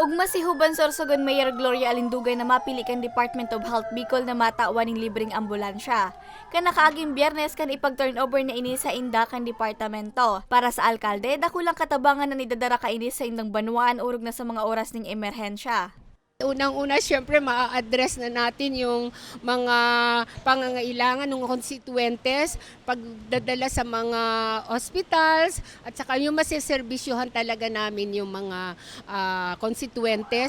Ug masihuban Sorsogon Mayor Gloria Alindugay na mapili kan Department of Health Bicol na matawan ning libreng ambulansya. Kana kaaging biyernes kan ipag-turnover na ini sa inda kan departamento. Para sa alkalde, dakulang katabangan na nidadara ka ini sa indang banwaan urog na sa mga oras ning emerhensya. Unang-una, syempre, maa-address na natin yung mga pangangailangan ng constituentes, pagdadala sa mga hospitals, at saka yung masiservisyohan talaga namin yung mga ah, constituentes.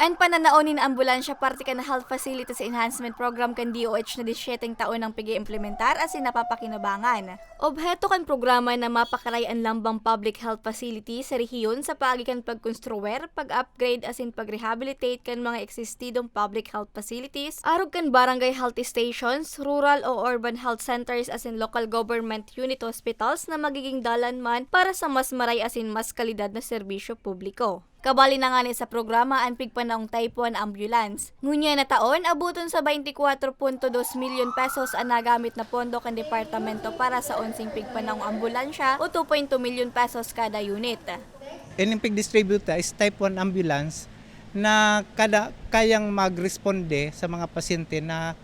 Ang pananaonin na ambulansya parte ka na health facilities enhancement program kan DOH na 17 taon ang pigi-implementar as in napapakinabangan. Obheto kan programa na mapakaray ang lambang public health facility sa rehiyon sa paagikan pagkonstruwer, pag-upgrade as in pag-rehabilitate kan mga eksistidong public health facilities, arog kan barangay health stations, rural o urban health centers as in local government unit hospitals na magiging dalan man para sa mas maray as in mas kalidad na serbisyo publiko. Kabali na nga ni sa programa ang pigpanaong 1 ambulance. Ngunya na taon, abuton sa 24.2 milyon pesos ang nagamit na pondo kan departamento para sa onsing pigpanaong ambulansya o 2.2 milyon pesos kada unit. NMPIG distributor is type 1 ambulance na kada kayang magresponde sa mga pasyente na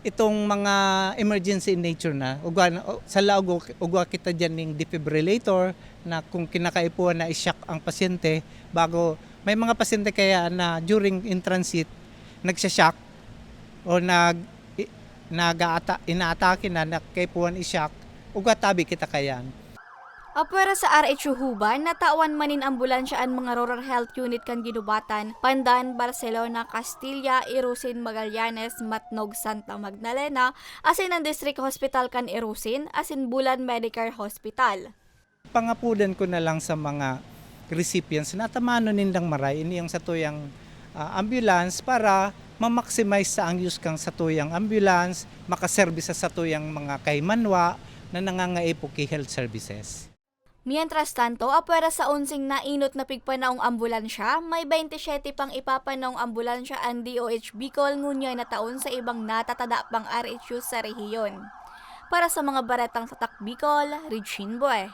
itong mga emergency in nature na ugwa sa laog ugwa kita diyan ning defibrillator na kung kinakaipuan na i-shock ang pasyente bago may mga pasyente kaya na during in transit nagsha-shock o nag nagaata inaatake na nakaipuan i-shock ugwa tabi kita kayan Apwera sa RHU Huban, natawan manin ambulansya ang mga rural health unit kan ginubatan, Pandan, Barcelona, Castilla, Irusin, Magallanes, Matnog, Santa Magdalena, asin ang District Hospital kan Irusin, asin Bulan Medicare Hospital. pangapulan ko na lang sa mga recipients na tamano nindang maray ini yung satuyang ah, ambulance para ma-maximize sa ang use kang satuyang ambulance, makaservice sa satuyang mga kaymanwa na nangangaipuki health services. Mientras tanto, apwera sa unsing nainot na pigpanaong ambulansya, may 27 pang ipapanaong ambulansya ang DOH Bicol ngunya na taon sa ibang natatada pang RHU sa rehiyon. Para sa mga baretang tatak Bicol, Regine Boy.